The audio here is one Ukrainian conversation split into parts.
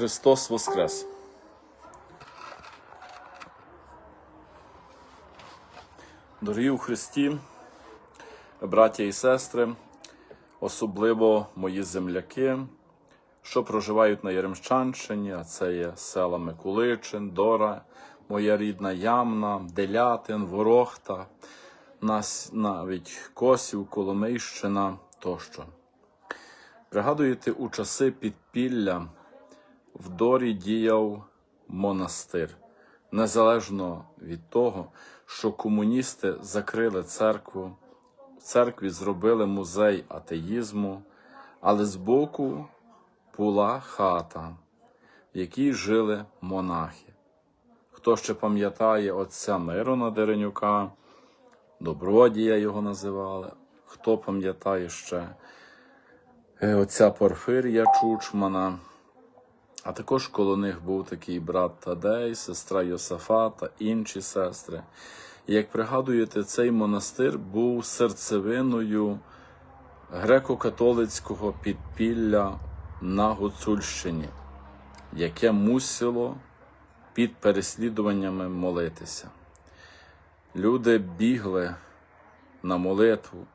Христос Воскрес! Дорогі у Христі, браття і сестри, особливо мої земляки, що проживають на Яремщанщині, а це є села Микуличин, Дора, моя рідна Ямна, Делятин, Ворохта, нас навіть Косів, Коломийщина тощо. Пригадуєте, у часи підпілля в Дорі діяв монастир, незалежно від того, що комуністи закрили церкву, в церкві зробили музей атеїзму, але збоку була хата, в якій жили монахи. Хто ще пам'ятає отця Мирона Деренюка, Добродія його називали, хто пам'ятає ще е, отця Порфирія Чучмана, а також коло них був такий брат Тадей, сестра Йосафа та інші сестри. І як пригадуєте, цей монастир був серцевиною греко-католицького підпілля на Гуцульщині, яке мусило під переслідуваннями молитися. Люди бігли на молитву,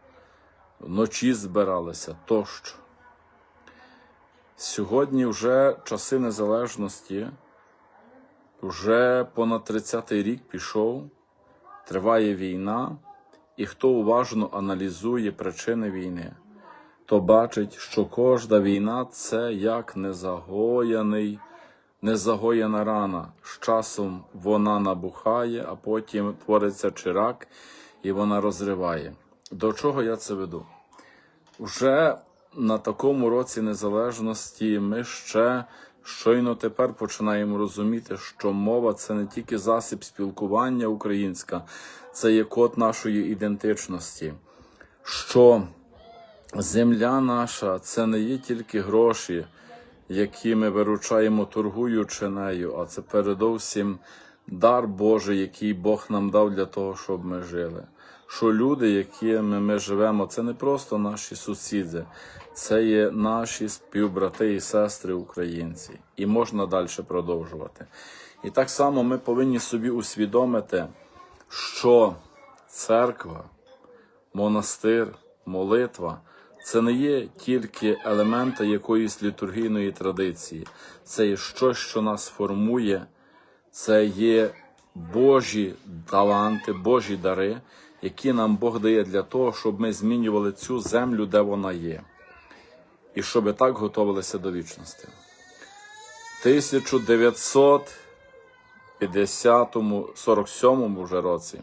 вночі збиралися тощо. Сьогодні вже часи незалежності, вже понад 30-й рік пішов, триває війна, і хто уважно аналізує причини війни, то бачить, що кожна війна це як незагояний, незагоєна рана. З часом вона набухає, а потім твориться чирак і вона розриває. До чого я це веду? Вже на такому році незалежності ми ще щойно тепер починаємо розуміти, що мова це не тільки засіб спілкування українська, це є код нашої ідентичності. Що земля наша це не є тільки гроші, які ми виручаємо, торгуючи нею, а це передовсім дар Божий, який Бог нам дав для того, щоб ми жили. Що люди, якими ми живемо, це не просто наші сусіди, це є наші співбрати і сестри українці. І можна далі продовжувати. І так само ми повинні собі усвідомити, що церква, монастир, молитва це не є тільки елементи якоїсь літургійної традиції, це є щось, що нас формує, це є Божі таланти, Божі дари, які нам Бог дає для того, щоб ми змінювали цю землю, де вона є, і щоб так готувалися до вічності. 1950-47 вже році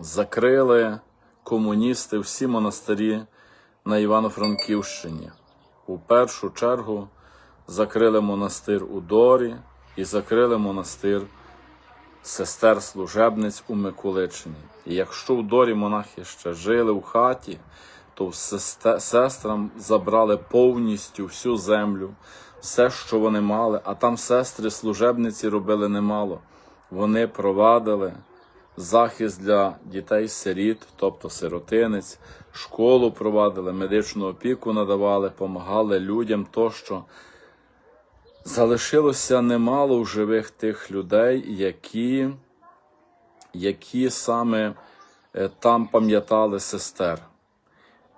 закрили комуністи всі монастирі на Івано-Франківщині. У першу чергу закрили монастир у Дорі і закрили монастир сестер служебниць у Миколичині. І якщо в Дорі монахи ще жили в хаті, то сестрам забрали повністю всю землю, все, що вони мали, а там сестри служебниці робили немало. Вони провадили захист для дітей-сиріт, тобто сиротинець, школу провадили, медичну опіку надавали, помагали людям тощо. Залишилося немало в живих тих людей, які, які саме е, там пам'ятали сестер.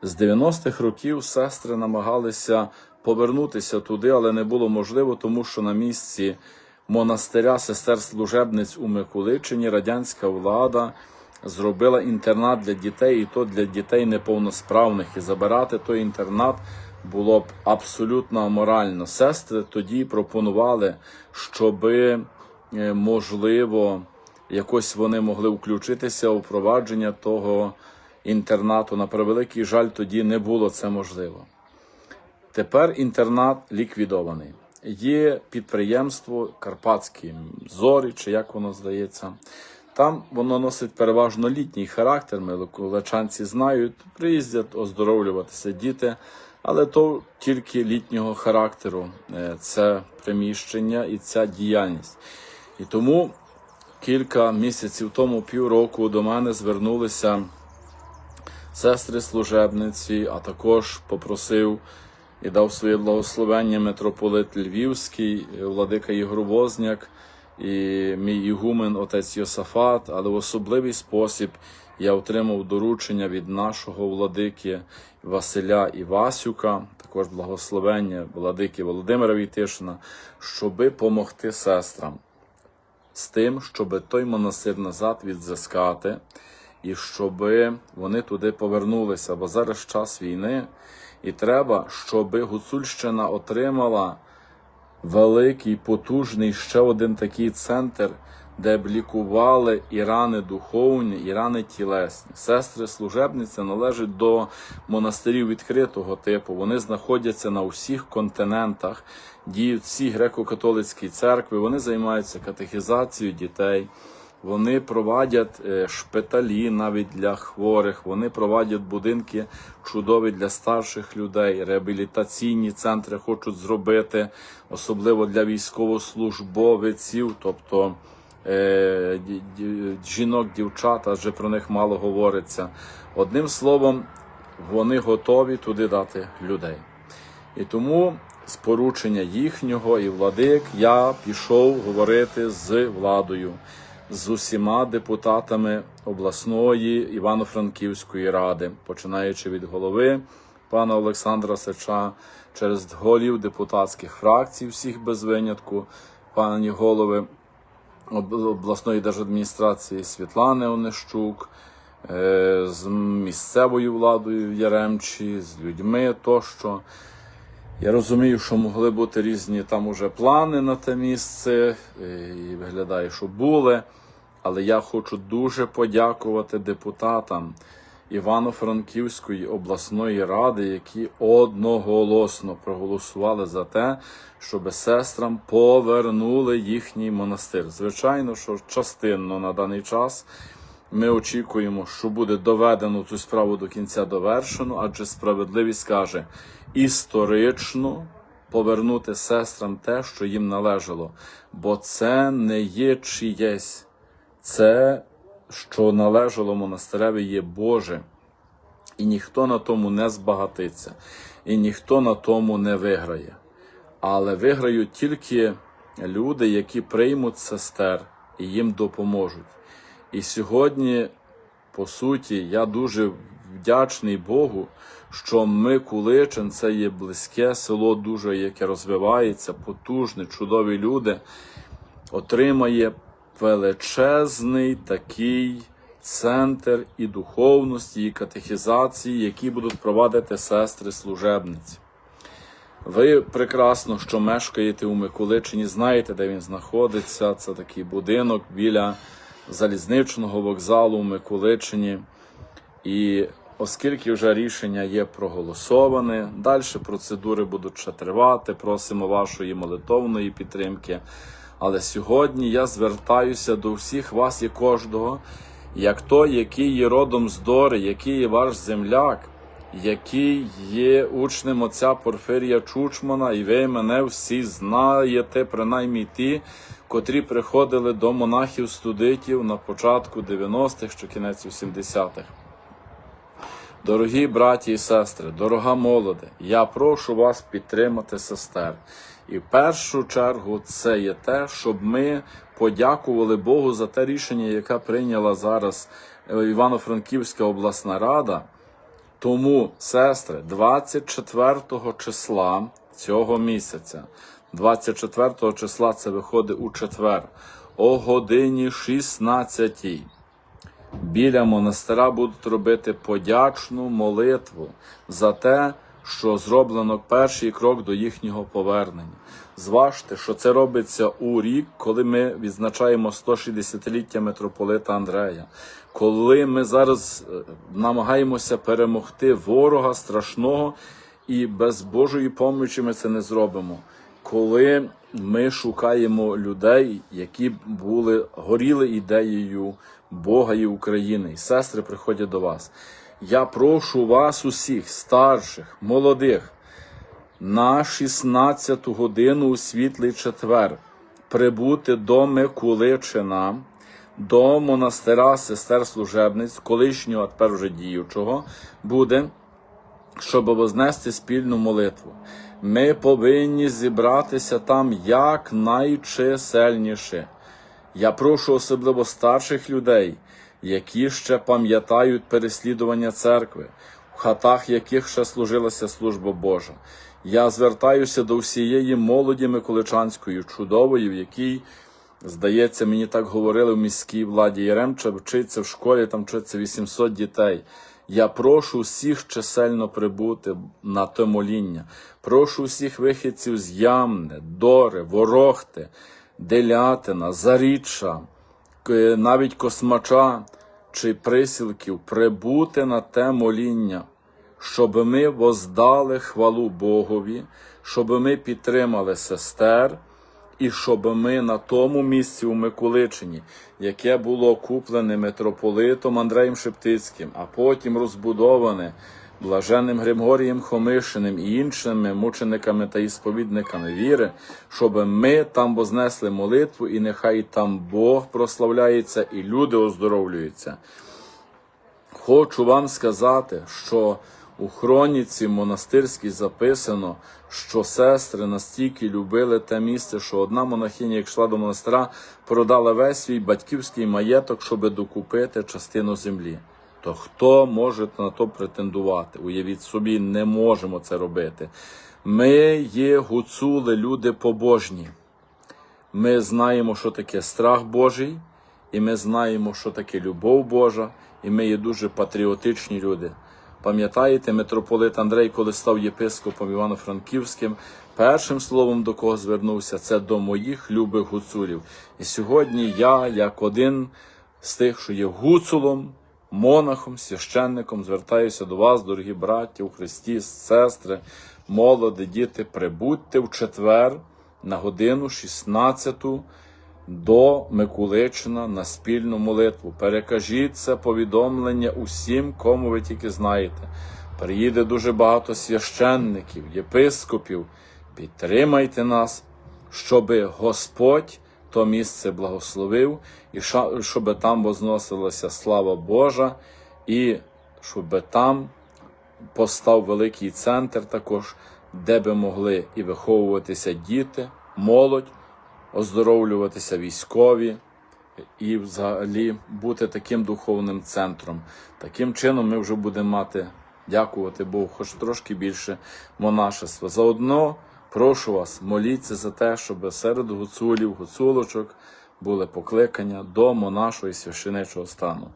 З 90-х років сестри намагалися повернутися туди, але не було можливо, тому що на місці монастиря сестер-служебниць у Миколичині радянська влада зробила інтернат для дітей, і то для дітей неповносправних. І забирати той інтернат було б абсолютно аморально. Сестри тоді пропонували, щоби е, можливо якось вони могли включитися у впровадження того інтернату. На превеликий жаль, тоді не було це можливо. Тепер інтернат ліквідований. Є підприємство Карпатські зорі, чи як воно здається. Там воно носить переважно літній характер. Ми лечанці знають, приїздять оздоровлюватися діти, але то тільки літнього характеру е, це приміщення і ця діяльність. І тому кілька місяців тому, півроку, до мене звернулися сестри служебниці, а також попросив і дав своє благословення митрополит Львівський, владика Ігор Возняк і мій ігумен отець Йосафат, але в особливий спосіб я отримав доручення від нашого владики Василя Івасюка, також благословення владики Володимира Війтишина, щоби помогти сестрам з тим, щоб той монастир назад відзискати, і щоб вони туди повернулися. Бо зараз час війни, і треба, щоб Гуцульщина отримала великий, потужний ще один такий центр, де б лікували і рани духовні, і рани тілесні. Сестри служебниці належать до монастирів відкритого типу. Вони знаходяться на усіх континентах, діють всі греко-католицькі церкви. Вони займаються катехізацією дітей. Вони проводять е, шпиталі навіть для хворих, вони проводять будинки чудові для старших людей, реабілітаційні центри хочуть зробити, особливо для військовослужбовців, тобто е, жінок, дівчат, адже про них мало говориться. Одним словом, вони готові туди дати людей. І тому з поручення їхнього і владик я пішов говорити з владою, з усіма депутатами обласної Івано-Франківської ради, починаючи від голови пана Олександра Сеча, через голів депутатських фракцій, всіх без винятку, пані голови об- обласної держадміністрації Світлани Онищук, е, з місцевою владою в Яремчі, з людьми тощо. Я розумію, що могли бути різні там уже плани на те місце, е, і виглядає, що були. Але я хочу дуже подякувати депутатам Івано-Франківської обласної ради, які одноголосно проголосували за те, щоб сестрам повернули їхній монастир. Звичайно, що частинно на даний час ми очікуємо, що буде доведено цю справу до кінця довершено, адже справедливість каже історично повернути сестрам те, що їм належало, бо це не є чиєсь, це, що належало монастиреві, є Боже. І ніхто на тому не збагатиться, і ніхто на тому не виграє. Але виграють тільки люди, які приймуть сестер і їм допоможуть. І сьогодні, по суті, я дуже вдячний Богу, що Микуличин це є близьке село, дуже яке розвивається, потужне, чудові люди, отримає величезний такий центр і духовності, і катехізації, які будуть провадити сестри служебниці. Ви прекрасно, що мешкаєте у Миколичині, знаєте, де він знаходиться. Це такий будинок біля залізничного вокзалу у Миколичині. І оскільки вже рішення є проголосоване, далі процедури будуть ще тривати. Просимо вашої молитовної підтримки. Але сьогодні я звертаюся до всіх вас і кожного, як той, який є родом з Дори, який є ваш земляк, який є учнем отця Порфирія Чучмана, і ви мене всі знаєте, принаймні ті, котрі приходили до монахів-студитів на початку 90-х чи кінець 80-х. Дорогі браті і сестри, дорога молоде, я прошу вас підтримати сестер. І в першу чергу це є те, щоб ми подякували Богу за те рішення, яке прийняла зараз е, Івано-Франківська обласна рада. Тому, сестри, 24 числа цього місяця, 24 числа це виходить у четвер, о годині 16 біля монастира будуть робити подячну молитву за те, що зроблено перший крок до їхнього повернення. Зважте, що це робиться у рік, коли ми відзначаємо 160-ліття митрополита Андрея, коли ми зараз е, намагаємося перемогти ворога страшного, і без Божої помочі ми це не зробимо. Коли ми шукаємо людей, які були горіли ідеєю Бога і України, і сестри приходять до вас. Я прошу вас усіх, старших, молодих, на 16 годину у світлий четвер прибути до Микуличина, до монастира сестер служебниць, колишнього, а тепер вже діючого, буде щоб вознести спільну молитву. Ми повинні зібратися там як найчисельніше. Я прошу особливо старших людей, які ще пам'ятають переслідування церкви, в хатах яких ще служилася служба Божа. Я звертаюся до всієї молоді Миколичанської, чудової, в якій, здається, мені так говорили в міській владі Яремча, вчиться в школі, там вчиться 800 дітей. Я прошу всіх чисельно прибути на те моління. Прошу всіх вихідців з Ямни, Дори, Ворохти, Делятина, Зарічча, к- навіть Космача чи присілків прибути на те моління, щоб ми воздали хвалу Богові, щоб ми підтримали сестер, і щоб ми на тому місці у Миколичині, яке було куплене митрополитом Андреєм Шептицьким, а потім розбудоване блаженним Григорієм Хомишиним і іншими мучениками та ісповідниками віри, щоб ми там вознесли молитву, і нехай там Бог прославляється і люди оздоровлюються. Хочу вам сказати, що у хроніці монастирській записано, що сестри настільки любили те місце, що одна монахиня, як йшла до монастира, продала весь свій батьківський маєток, щоб докупити частину землі. То хто може на то претендувати? Уявіть собі, не можемо це робити. Ми є гуцули, люди побожні. Ми знаємо, що таке страх Божий, і ми знаємо, що таке любов Божа, і ми є дуже патріотичні люди. Пам'ятаєте, митрополит Андрей, коли став єпископом Івано-Франківським, першим словом до кого звернувся, це до моїх любих гуцулів. І сьогодні я, як один з тих, що є гуцулом, монахом, священником, звертаюся до вас, дорогі браті у Христі, сестри, молоді, діти, прибудьте в четвер на годину 16 до Миколичина на спільну молитву. Перекажіть це повідомлення усім, кому ви тільки знаєте. Приїде дуже багато священників, єпископів. Підтримайте нас, щоби Господь то місце благословив, і щоб там возносилася слава Божа, і щоб там постав великий центр також, де би могли і виховуватися діти, молодь, оздоровлюватися військові і взагалі бути таким духовним центром. Таким чином ми вже будемо мати, дякувати Богу, хоч трошки більше монашества. Заодно прошу вас, моліться за те, щоб серед гуцулів, гуцулочок були покликання до монашого і священичого стану.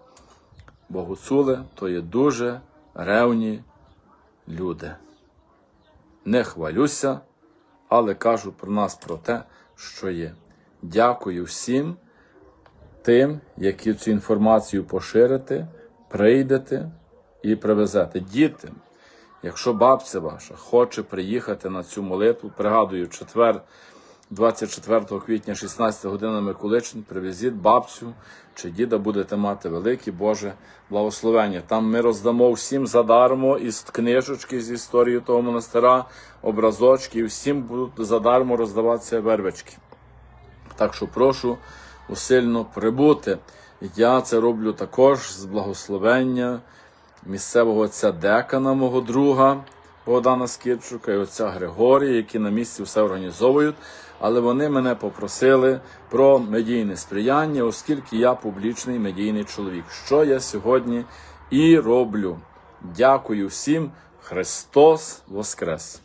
Бо гуцули то є дуже ревні люди. Не хвалюся, але кажу про нас про те, що є. Дякую всім тим, які цю інформацію поширите, прийдете і привезете. Діти, якщо бабця ваша хоче приїхати на цю молитву, пригадую, четвер, 24 квітня, 16 година Миколичин, привезіть бабцю чи діда будете мати велике Боже благословення. Там ми роздамо всім задармо із книжечки з історії того монастира, образочки, і всім будуть задармо роздаватися вервички. Так що прошу усильно прибути. Я це роблю також з благословення місцевого отця декана, мого друга Богдана Скірчука і отця Григорія, які на місці все організовують. Але вони мене попросили про медійне сприяння, оскільки я публічний медійний чоловік. Що я сьогодні і роблю. Дякую всім. Христос Воскрес!